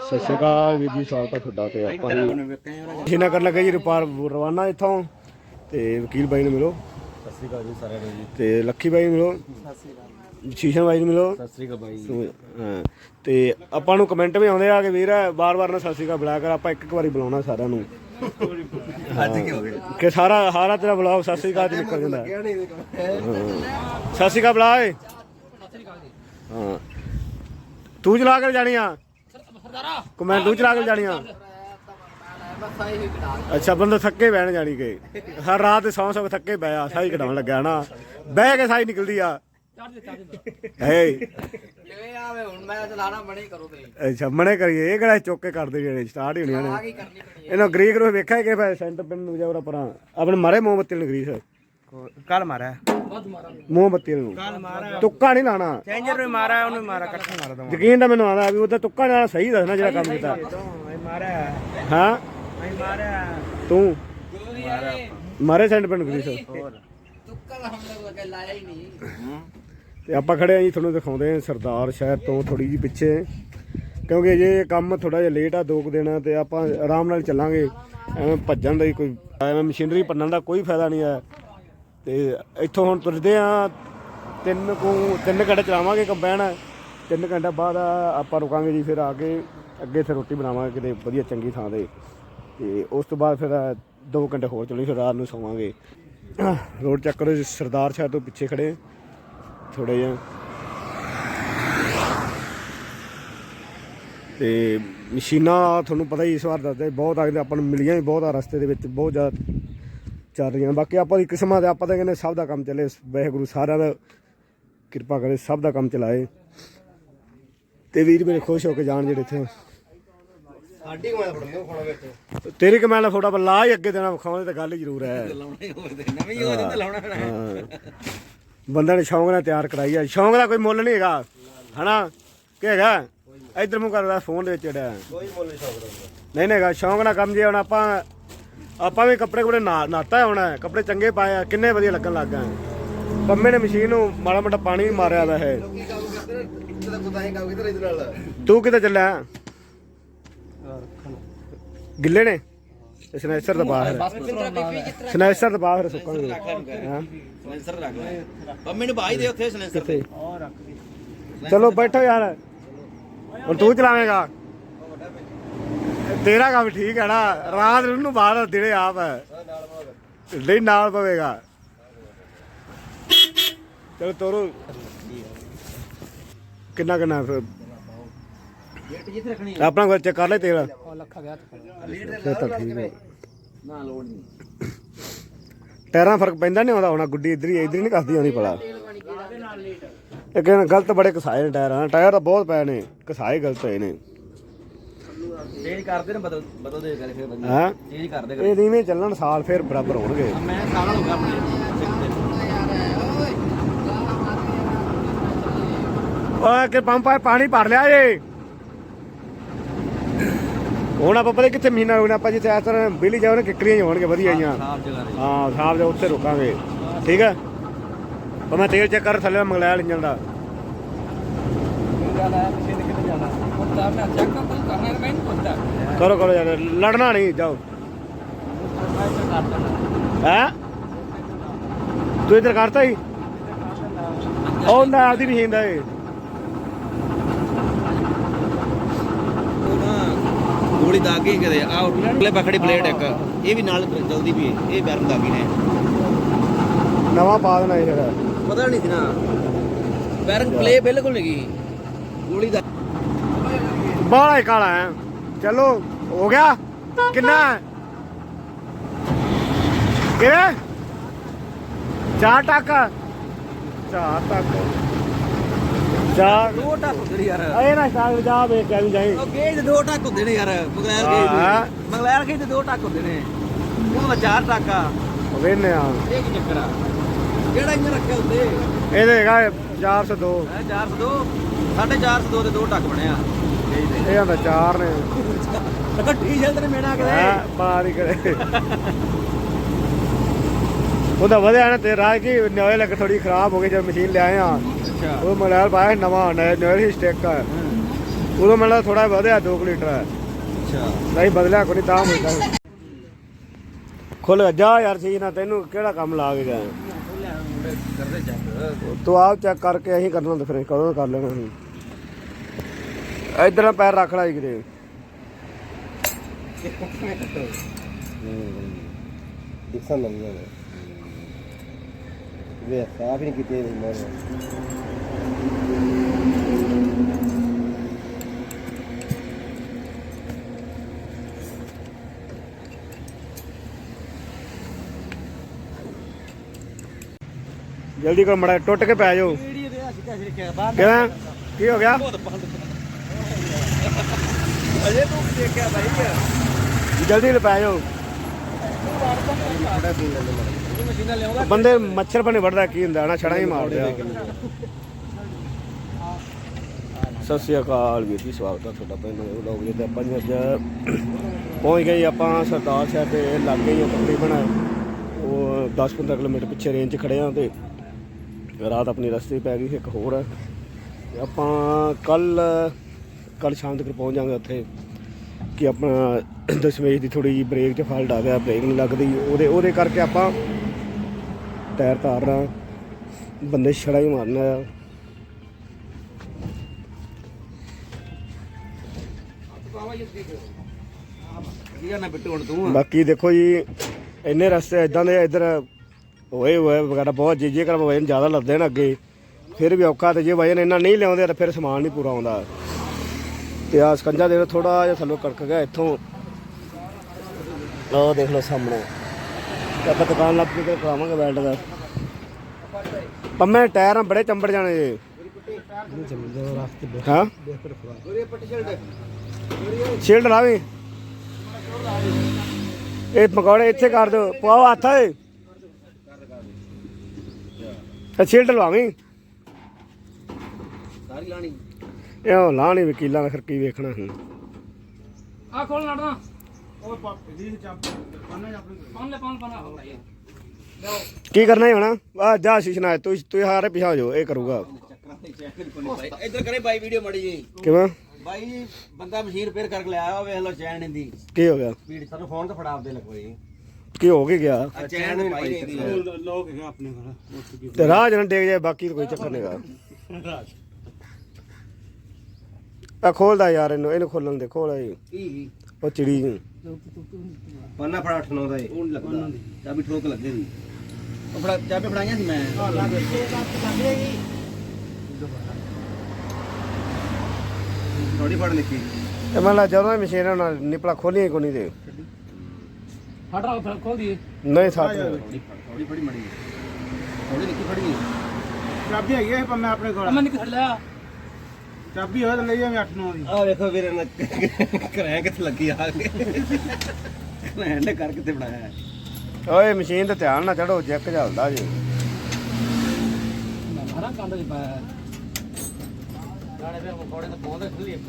ਸਤਿ ਸ਼੍ਰੀ ਅਕਾਲ ਵੀਰ ਜੀ ਸਵਾਗਤ ਹੈ ਤੁਹਾਡਾ ਤੇ ਆਪਾਂ ਜੀ। ਨਾ ਕਰਨ ਲੱਗੇ ਜੀ ਰਪਾਰ ਰਵਾਨਾ ਇੱਥੋਂ ਤੇ ਵਕੀਲ ਬਾਈ ਨੂੰ ਮਿਲੋ। ਸ੍ਰੀ ਅਕਾਲ ਜੀ ਸਾਰਿਆਂ ਨੂੰ ਜੀ। ਤੇ ਲੱਖੀ ਬਾਈ ਨੂੰ ਮਿਲੋ। ਸਤਿ ਸ੍ਰੀ ਅਕਾਲ ਸ਼ੀਸ਼ਾ ਬਾਈ ਨੂੰ ਮਿਲੋ। ਸਤਿ ਸ੍ਰੀ ਅਕਾਲ ਬਾਈ ਹਾਂ। ਤੇ ਆਪਾਂ ਨੂੰ ਕਮੈਂਟ ਵੀ ਆਉਂਦੇ ਆ ਕਿ ਵੀਰ ਬਾਰ-ਬਾਰ ਨਾ ਸਤਿ ਸ਼੍ਰੀ ਅਕਾਲ ਬੁਲਾਇਆ ਕਰ ਆਪਾਂ ਇੱਕ ਇੱਕ ਵਾਰੀ ਬੁਲਾਉਣਾ ਸਾਰਿਆਂ ਨੂੰ। ਅੱਜ ਕੀ ਹੋ ਗਿਆ ਕਿ ਸਾਰਾ ਹਾਰਾ ਤੇਰਾ ਬੁਲਾਓ ਸਤਿ ਸ਼੍ਰੀ ਅਕਾਲ ਚ ਨਿਕਲ ਜਾਂਦਾ। ਹਾਂ। ਸਤਿ ਸ਼੍ਰੀ ਅਕਾਲ ਬੁਲਾ ਏ ਹਾਂ। ਤੂੰ ਚਲਾ ਕੇ ਜਾਣੀ ਆ ਕਮੈਂਟ ਤੂੰ ਚਲਾ ਕੇ ਜਾਣੀ ਆ ਅੱਛਾ ਬੰਦਾ ਥੱਕੇ ਬਹਿਣ ਜਾਣੀ ਕਿ। ਹਰ ਰਾਤ ਸੌਂ ਸੌ ਥੱਕੇ ਪਿਆ ਸਾਈ ਕਢਾਉਣ ਲੱਗਾ ਨਾ ਬਹਿ ਕੇ ਸਾਈ ਨਿਕਲਦੀ ਆ। ਹੇ ਜਿਵੇਂ ਆਵੇ ਹੁਣ ਮੈਂ ਚਲਾਣਾ ਬਣੇ ਕਰੋ ਤੇ ਅੱਛਾ ਮਣੇ ਕਰੀਏ ਇਹ ਕਿਹੜਾ ਚੁੱਕ ਕੇ ਕਰਦੇ ਜਿਹੜੇ ਸਟਾਰਟ ਹੀ ਹੋਣੀਆਂ ਆ ਨੇ। ਕੀ ਕਰਨੀ ਪਣੀ ਇਹਨਾਂ ਗਰੀਕ ਨੂੰ ਵੇਖਿਆ ਕਿ ਭਾਈ ਸੈਂਟਰ ਪਿੰਨ ਨੂੰ ਜਾਵਰਾ ਪਰਾਂ ਆਪਣੇ ਮਾਰੇ ਮੋਮਬੱਤੀ ਨੂੰ ਗਰੀਸ। ਕੱਲ ਮਾਰਿਆ? ਮੋਮਬੱਤੀ ਨੂੰ। ਕੱਲ ਮਾਰਿਆ? ਤੁੱਕਾ ਨਹੀਂ ਲਾਣਾ। ਚੇਂਜਰ ਨੂੰ ਮਾਰਿਆ ਉਹਨੂੰ ਮਾਰਿਆ ਇਕੱਠਾ ਮਾਰ ਦਵਾਂ ਯਕੀਨ ਤਾਂ ਮੈਨੂੰ ਆਉਂਦਾ ਵੀ ਉਹਦਾ ਤੁੱਕਾ ਲਾਣਾ ਸਹੀ ਦੱਸਣਾ ਜਿਹੜਾ ਕੰਮ ਕੀਤਾ। ਮੈਂ ਮਾਰਿਆ। ਹਾਂ? ਮੈਂ ਮਾਰਿਆ। ਤੂੰ? ਮਾਰੇ ਸੈਂਟਰ ਪਿੰਨ ਗਰੀਸ ਤੁੱਕਾ ਦਾ ਹਮਲੇ ਕੋ ਲਾਇਆ ਹੀ ਨਹੀਂ। ਤੇ ਆਪਾਂ ਖੜੇ ਆ ਜੀ ਤੁਹਾਨੂੰ ਦਿਖਾਉਂਦੇ ਆ ਸਰਦਾਰ ਸ਼ਹਿਰ ਤੋਂ ਥੋੜੀ ਜੀ ਪਿੱਛੇ। ਕਿਉਂਕਿ ਜੇ ਕੰਮ ਥੋੜਾ ਜਿਹਾ ਲੇਟ ਆ ਦੋ ਕੁ ਦਿਨ ਤੇ ਆਪਾਂ ਆਰਾਮ ਨਾਲ ਚੱਲਾਂਗੇ। ਐਵੇਂ ਭੱਜਣ ਦਾ ਹੀ ਕੋਈ ਐਵੇਂ ਮਸ਼ੀਨਰੀ ਪੰਨਣ ਦਾ ਕੋਈ ਫਾਇਦਾ ਨਹੀਂ ਆ। ਤੇ ਇੱਥੋਂ ਹੁਣ ਤੁਰਦੇ ਆ ਤਿੰਨ ਕੁ ਤਿੰਨ ਘੰਟੇ ਚਲਾਵਾਂਗੇ ਕੰਬਾਈਨ। ਤਿੰਨ ਘੰਟੇ ਬਾਅਦ ਆਪਾਂ ਰੁਕਾਂਗੇ ਜੀ ਫਿਰ ਆ ਕੇ ਅੱਗੇ ਫਿਰ ਰੋਟੀ ਬਣਾਵਾਂਗੇ ਕਿਤੇ ਵਧੀਆ ਚੰਗੀ ਥਾਂ ਤੇ। ਤੇ ਉਸ ਤੋਂ ਬਾਅਦ ਫਿਰ 2 ਘੰਟੇ ਹੋਰ ਚੱਲਣੀ ਫਿਰ ਰਾਤ ਨੂੰ ਸੌਵਾਂਗੇ। ਰੋਡ ਚੱਕ ਕਰੋ ਜੀ, ਸਰਦਾਰ ਸ਼ਹਿਰ ਤੋਂ ਪਿੱਛੇ ਖੜੇ ਥੋੜੇ ਜਿਹਾ। ਤੇ ਮਸ਼ੀਨਾਂ ਤੁਹਾਨੂੰ ਪਤਾ ਹੀ ਇਸ ਵਾਰ ਦੱਸਦੇ ਬਹੁਤ ਆਗਦੇ ਆਪਾਂ ਨੂੰ ਮਿਲੀਆਂ ਵੀ ਬਹੁਤ ਆ ਰਸਤੇ ਦੇ ਵਿੱਚ ਬਹੁਤ ਜ਼ਿਆਦਾ ਚੱਲ ਰਹੀਆਂ। ਬਾਕੀ ਆਪਾਂ ਦੀ ਕਿਸਮਾਂ ਦੇ ਆਪਾਂ ਤਾਂ ਕਹਿੰਦੇ ਸਭ ਦਾ ਕੰਮ ਚੱਲੇ ਵਾਹਿਗੁਰੂ ਸਾਰਿਆਂ ਦਾ ਕਿਰਪਾ ਕਰੇ ਸਭ ਦਾ ਕੰਮ ਚਲਾਏ। ਤੇ ਵੀਰ ਮੇਰੇ ਖੁਸ਼ ਹੋ ਕੇ ਜਾਣ ਜਿਹੜੇ ਇੱਥੇ। ਸਾਡੀ ਕਮਾਲ ਫੜਨੇ ਖਾਣਾ ਵਿੱਚ। ਤੇਰੀ ਕਮਾਲ ਦਾ ਫੋਟੋ ਲਾ ਹੀ ਅੱਗੇ ਦੇਣਾ ਵਿਖਾਉਂਦੇ ਤਾਂ ਗੱਲ ਹੀ ਜ਼ਰੂਰ ਹੈ। ਲਾਉਣਾ ਹੀ ਹੋਰ ਦੇ ਨਵੀਂ ਹੋ ਜਾਂਦੇ ਲਾਉਣਾ ਪੈਣਾ। ਹਾਂ। ਬੰਦਾ ਨੇ ਸ਼ੌਂਕ ਨਾਲ ਤਿਆਰ ਕਰਾਈ ਆ। ਸ਼ੌਂਕ ਦਾ ਕੋਈ ਮੁੱਲ ਨਹੀਂ ਹੈਗਾ। ਹਨਾ? ਕੀ ਹੈਗਾ? ਇਧਰ ਮੂੰਹ ਕਰਦਾ ਫੋਨ ਦੇ ਵਿੱਚ ਜਿਹੜਾ। ਕੋਈ ਮੁੱਲ ਨਹੀਂ ਸਕਦਾ ਨਹੀਂ ਨਹੀਂ ਹੈਗਾ। ਸ਼ੌਂਕ ਨਾਲ ਕੰਮ ਜੇ ਹੁਣ ਆਪਾਂ ਆਪਾਂ ਵੀ ਕੱਪੜੇ ਕੁਪੜੇ ਨਾ ਨਾਤਾ ਹੋਣਾ। ਕੱਪੜੇ ਚੰਗੇ ਪਾਏ ਆ। ਕਿੰਨੇ ਵਧੀਆ ਲੱਗਣ ਲੱਗ ਗਏ। ਪੰਮੇ ਨੇ ਮਸ਼ੀਨ ਨੂੰ ਮਾੜਾ ਮੋਟਾ ਪਾਣੀ ਵੀ ਮਾਰਿਆ ਦਾ ਹੈ ਨਾਲ। ਤੂੰ ਕਿਤੇ ਚੱਲਿਆ? ਗਿੱਲੇ ਨੇ? ਤੇ ਸਨੈਸਰ ਦਾ ਬਾਹਰ ਸਨੈਸਰ ਦਾ ਬਾਹਰ ਸੁੱਕਾਂਗੇ ਹਾਂ। ਸਲੈਂਸਰ ਰੱਖ ਲੈ। ਪੰਮੇ ਨੂੰ ਬਾਈ ਦੇ ਉੱਥੇ ਸਲੈਂਸਰ ਕਿੱਥੇ? ਚਲੋ ਬੈਠੋ ਯਾਰ। ਹੁਣ ਤੂੰ ਚਲਾਵੇਂਗਾ। ਤੇਰਾ ਕੰਮ ਠੀਕ ਹੈ ਨਾ। ਰਾਤ ਨੂੰ ਬਾਹਰ ਦਿਨੇ ਆਪ। ਹੈ ਨਹੀਂ ਨਾਲ ਪਵੇਗਾ। ਚਲੋ ਤੋਰੋ। ਕਿੰਨਾ ਕਿੰਨਾ ਫਿਰ ਗੇਟ ਜਿੱਥੇ ਰੱਖਣੀ ਆਪਣਾ ਕੋਲ ਚੈੱਕ ਕਰ ਲੈ ਤੇਰਾ। ਉਹ ਲੱਖਾ ਗਿਆ ਨਾ ਲੋੜ ਨਹੀਂ। ਟਾਇਰਾਂ ਫ਼ਰਕ ਪੈਂਦਾ ਨਹੀਂ ਆਉਂਦਾ ਹੋਣਾ ਗੁੱਡੀ ਇਧਰ ਹੀ ਇਧਰ ਨਹੀਂ ਕਰਦੀ ਆਉਂਦੀ ਭਲਾ। ਇਹ ਕਹਿੰਦਾ ਗਲਤ ਬੜੇ ਕਸਾਏ ਨੇ ਟਾਇਰਾਂ ਟਾਇਰ ਤਾਂ ਬਹੁਤ ਪਏ ਨੇ ਕਸਾਏ ਗਲਤ ਹੋਏ ਨੇ। ਚੇਂਜ ਕਰਦੇ ਨੇ ਬਦਲ ਬਦਲਦੇ ਗੱਲ ਫਿਰ ਬੰਦੇ। ਹਾਂ? ਚੇਂਜ ਕਰਦੇ ਇਹ ਨੀਵੇਂ ਚੱਲਣ ਸਾਲ ਫੇਰ ਬਰਾਬਰ ਹੋਣਗੇ। ਮੈਂ ਸਾਲ ਹੋ ਗਿਆ ਆਪਣੇ ਓਏ ਕਿ ਪੰਪ ਆ ਪਾਣੀ ਭਰ ਲਿਆ ਏ। ਹੁਣ ਆਪਾਂ ਪਤਾ ਕਿੱਥੇ ਮਹੀਨਾ ਹੋਣਾ ਆਪਾਂ ਜਿੱਥੇ ਇਸ ਤਰ੍ਹਾਂ ਬਿਜਲੀ ਜਾਵਣ ਕਿੱਕਰੀਆਂ ਹੀ ਹੋਣਗੇ ਵਧੀਆ ਜੀਆਂ ਸਾਫ਼ ਜਗ੍ਹਾ ਤੇ। ਹਾਂ ਸਾਹਿਬ ਦੇ ਉੱਥੇ ਰੁਕਾਂਗੇ। ਠੀਕ ਹੈ? ਪਰ ਮੈਂ ਤੇਲ ਚੈੱਕ ਕਰ ਥੱਲੇ ਮੰਗਲਾਇਆ ਇੰਜਨ ਦਾ। ਕਰੋ ਕਰੋ ਯਾਰ ਲੜਨਾ ਨਹੀਂ ਜਾਓ। ਹੈ? ਤੂੰ ਇਧਰ ਕਰਤਾ ਹੀ? ਉਹ ਨਾ ਆਦੀ ਨਹੀਂ ਹਿੰਦਾ ਏ ਉਹ ਨਾ ਗੋਲੀ ਦਾਗ ਗਈ ਕਦੇ ਆ ਉੱਲੇ ਬਖੜੀ ਪਲੇਟ ਇੱਕ। ਇਹ ਵੀ ਨਾਲ ਜਲਦੀ ਵੀ। ਇਹ ਬੈਰਨ ਦਾਗੀ ਨੇ। ਨਵਾਂ ਪਾ ਦੇਣਾ ਇਹ ਪਤਾ ਨਹੀਂ ਸੀ ਨਾ। ਬੈਰਨ ਪਲੇ ਬਿਲਕੁਲ ਨਹੀਂ ਗਈ। ਗੋਲੀ ਦਾ ਬਾਹਲਾ ਹੀ ਕਾਲਾ ਹੈ। ਚਲੋ ਹੋ ਗਿਆ। ਕਿੰਨਾ? ਕਿਵੇਂ? ਚਾਰ ਟੱਕ। ਚਾਰ ਟੱਕ। ਚਾਰ। ਦੋ ਟੱਕ ਹੁੰਦੇ ਨੇ ਯਾਰ। ਇਹ ਨਾ ਸਾਗ ਜਾ ਵੇਖ ਕੇ ਵੀ ਜਾਈ। ਉਹ ਗੇਜ ਦੇ ਦੋ ਟੱਕ ਹੁੰਦੇ ਨੇ ਯਾਰ ਹਾਂ। ਗੇਜ ਦੇ। ਮਗਲੈਰ ਗੇਜ ਦੇ ਦੋ ਟੱਕ ਹੁੰਦੇ ਨੇ। ਉਹ ਚਾਰ ਟੱਕ ਆ। ਵੇਨੇ ਆ। ਇਹ ਕੀ ਚੱਕਰ ਆ? ਕਿਹੜਾ ਇੰਜ ਰੱਖਿਆ ਉੱਤੇ ਇਹਦੇ ਹੈਗਾ 402 ਹੈ 402 450 ਦੇ? ਦੋ ਟੱਕ ਬਣਿਆ ਚਾਹੀਦੇ ਇਹ ਹੁੰਦਾ ਚਾਰ ਨੇ। ਟੀ-ਸ਼ਰਟ ਨੇ ਮੇਣਾ ਹਾਂ ਮਾਰੀ ਕਰੇ ਉਹਦਾ ਵਧਿਆ ਨਾ ਤੇ ਰਾਹ ਕੀ ਨਵੇਂ ਲੱਗ ਥੋੜੀ ਖਰਾਬ ਹੋ ਗਈ ਜਦ ਮਸ਼ੀਨ ਲਿਆਏ ਆ। ਉਹ ਮੋਬਾਈਲ ਪਾਇਆ ਨਵਾਂ ਨਵੇਂ ਹੀ ਸਟਿੱਕ ਆ। ਉਦੋਂ ਮੈਨੂੰ ਥੋੜਾ ਵਧਿਆ 2 ਲੀਟਰ। ਅੱਛਾ। ਨਹੀਂ ਬਦਲਿਆ ਕੋਈ ਤਾਂ ਮਿਲਦਾ ਖੁੱਲ ਜਾ ਯਾਰ ਸੀ ਨਾ ਤੈਨੂੰ ਕਿਹੜਾ ਕੰਮ ਲਾ ਕੇ ਗਿਆ? ਤੂੰ ਆਪ ਚੈੱਕ ਕਰਕੇ ਅਸੀਂ ਕਰਨਾ ਤੇ ਫਿਰ ਕਦੋਂ ਕਰ ਲੈਣਾ ਅਸੀਂ। ਇਧਰ ਪੈਰ ਰੱਖ ਲੈ ਕਿਤੇ। ਦਿਖਣ ਲੱਗਦਾ ਵੇ ਸਾਫ਼ ਨਹੀਂ ਕੀਤੇ ਮੋਰ ਜਲਦੀ ਕਰ ਮੜਾ ਟੁੱਟ ਕੇ ਪੈ ਜਾਓ। ਕਿਵੇਂ? ਕੀ ਹੋ ਗਿਆ? ਅਜੇ ਤੂੰ ਦੇਖਿਆ ਬਾਈ। ਜਲਦੀ ਲੈ ਪੈ ਜਾਓ। ਬੰਦੇ ਮੱਛਰ ਬਣੇ ਵੜਦਾ ਕੀ ਹੁੰਦਾ? ਨਾ ਛੜਾ ਹੀ ਮਾਰਦੇ ਆ। ਸਤਿ ਸ਼੍ਰੀ ਅਕਾਲ ਵੀਰ ਜੀ, ਸਵਾਗਤ ਹੈ ਤੁਹਾਡਾ ਪਿੰਡ ਲੋਕ ਜੀ ਆਪਾਂ ਅੱਜ ਪਹੁੰਚ ਗਏ ਆਪਾਂ ਸਰਦਾਰ ਸਾਹਿਬ ਦੇ ਲਾਗੇ ਹੀ ਆ, ਤਕਰੀਬਨ ਉਹ 10-15 ਕਿਲੋਮੀਟਰ ਪਿੱਛੇ ਰੇਂਜ 'ਚ ਖੜੇ ਆ ਤੇ ਰਾਤ ਆਪਣੀ ਰਸਤੇ ਪੈ ਗਈ ਸੀ, ਇੱਕ ਹੋਰ। ਤੇ ਆਪਾਂ ਕੱਲ ਕੱਲ ਸ਼ਾਮ ਤੱਕ ਪਹੁੰਚ ਜਾਵਾਂਗੇ ਉੱਥੇ ਕਿ ਆਪਣਾ ਦਸ਼ਮੇਸ਼ ਦੀ ਥੋੜੀ ਜਿਹੀ ਬ੍ਰੇਕ 'ਚ ਫਾਲਟ ਆ ਗਿਆ ਬ੍ਰੇਕ ਨਹੀਂ ਲੱਗਦੀ। ਉਹਦੇ ਉਹਦੇ ਕਰਕੇ ਆਪਾਂ ਟਾਇਰ ਤਾਰਨਾ ਬੰਦੇ ਛੜਾ ਹੀ ਮਾਰਨਾ ਆ ਬਾਕੀ ਦੇਖੋ ਜੀ, ਇੰਨੇ ਰਸਤੇ ਇਦਾਂ ਦੇ ਇੱਧਰ ਹੋਏ ਹੋਏ ਵਗੈਰਾ ਬਹੁਤ ਜੇ ਜੇਕਰ ਵਜਨ ਜ਼ਿਆਦਾ ਲੱਦਦੇ ਨੇ ਅੱਗੇ। ਫਿਰ ਵੀ ਔਖਾ ਤੇ ਜੇ ਵਜਨ ਇੰਨਾ ਨਹੀਂ ਲਿਆਉਂਦੇ ਤਾਂ ਫਿਰ ਸਮਾਨ ਨਹੀਂ ਪੂਰਾ ਆਉਂਦਾ। ਤੇ ਆ ਸਕੰਜਾ ਦੇ ਥੋੜਾ ਜਿਹਾ ਥੱਲੋਂ ਕੜਕ ਗਿਆ ਇੱਥੋਂ। ਉਹ ਦੇਖ ਲਓ ਸਾਹਮਣੇ। ਤੇ ਆਪਾਂ ਦੁਕਾਨ ਲੱਭ ਕੇ ਕਰਾਵਾਂਗੇ ਬੈਲਟ ਦਾ। ਪੰਮੇ ਟਾਇਰ ਬੜੇ ਚੰਬੜ ਜਾਣੇ ਜੇ। ਹਾਂ? ਸ਼ੀਲਡ ਲਾਵੀਂ। ਇਹ ਪਕੌੜੇ ਇੱਥੇ ਕਰ ਦਿਓ। ਪਾਓ ਹੱਥ ਏ ਤੇ ਸ਼ੀਲਡ ਲਵਾਵੀਂ। ਸਾਰੀ ਲਾਣੀ। ਇਹ ਲਾਣੀ ਵਕੀਲਾਂ ਦਾ ਫਿਰ ਕੀ ਵੇਖਣਾ ਹੁਣ। ਆ ਖੋਲ ਲੜਨਾ ਉਹ ਪਾਪੇ ਦੀ ਚਾਪ ਪਾਣਾ ਆਪਣੇ ਪਾਣ ਲੈ ਪਾਣ ਪਾਣਾ ਹੋ ਗਿਆ ਕੀ ਕਰਨਾ ਹੈ ਹੁਣ? ਆ ਜਾ ਸ਼ਿਸ਼ਨਾ ਤੂੰ ਤੂੰ ਹਾਰੇ ਪਿਛਾ ਹੋ ਜਾਓ ਇਹ ਕਰੂਗਾ। ਇੱਧਰ ਕਰੇ ਭਾਈ ਵੀਡੀਓ ਮੜੀ ਜੀ ਕਿਵੇਂ? ਭਾਈ ਬੰਦਾ ਮਸ਼ੀਨ ਰਿਪੇਅਰ ਕਰਕੇ ਲਿਆਇਆ ਵੇਖ ਲਓ ਚੈਨ ਇਹਦੀ। ਕੀ ਹੋ ਗਿਆ? ਸਪੀਡ ਸਾਨੂੰ ਫੋਨ ਤੇ ਫੜਾ ਆਪਦੇ ਲਗਵਾਈ। ਕੀ ਹੋ ਕੀ ਗਿਆ? ਆ ਚੈਨ ਭਾਈ ਇਹਦੀ ਲੋਕ ਹੈਗਾ ਆਪਣੇ ਘਰ ਉੱਥੇ ਕੀ ਤੇ ਰਾਹ ਜਨ ਡੇਗ ਜਾਏ ਬਾਕੀ ਕੋਈ ਚੱਕਰ ਨਹੀਂਗਾ ਆ ਖੋਲਦਾ ਯਾਰ ਇਹਨੂੰ ਇਹਨੂੰ ਖੋਲਣ ਦੇ ਖੋਲ ਕੀ? ਉਹ ਚਿੜੀ ਨੂੰ। ਪੰਨਾ ਫੜਾ 8 9 ਦਾ ਇਹ ਉਹ ਨੀ ਲੱਗਦਾ। ਚਾਬੀ ਠੋਕ ਲੱਗੇ ਦੀ ਉਹ ਫੜਾ ਚਾਬੀ ਫੜਾਈਆਂ ਸੀ ਮੈਂ। ਥੋੜੀ ਫੜ ਲਿਖੀ ਤੇ ਮੰਨ ਲਾ ਜਦੋਂ ਇਹ ਮਸ਼ੀਨ ਨਾਲ ਨਿਪਲਾ ਖੋਲੀਆਂ ਕੋਈ ਨਹੀਂ ਦੇ ਹਟ ਰਾ ਫਿਰ ਖੋਲ ਨਹੀਂ ਸਾਥ ਥੋੜੀ ਥੋੜੀ ਫੜੀ ਮੜੀ। ਥੋੜੀ ਨਿੱਕੀ ਫੜੀ। ਚਾਬੀ ਹੈਗੀ ਹੈ ਪਰ ਮੈਂ ਆਪਣੇ ਕੋਲ। ਮੈਂ ਲਿਆ ਚਾਬੀ ਹੋਏ ਤਾਂ ਲਈ ਜਾਵੇਂ 8 9 ਦੀ। ਆ ਵੇਖੋ ਵੀਰੇ ਨਾ ਕਰਾਂ ਕਿੱਥੇ ਲੱਗੀ ਆ। ਕੇ ਹੈਂਡ ਕਰ ਕਿਤੇ ਬਣਾਇਆ ਹੈ। ਓਏ ਮਸ਼ੀਨ ਤੇ ਧਿਆਨ ਨਾਲ ਚੜੋ ਜੈਕ ਚੱਲਦਾ ਜੀ। ਮਾਰਾ ਕੰਡ ਚ ਪਾਇਆ ਗਾਣੇ ਫਿਰ ਮਕੌੜੇ ਤਾਂ ਪਾਉਂਦੇ ਖੁੱਲੀ ਇੱਕ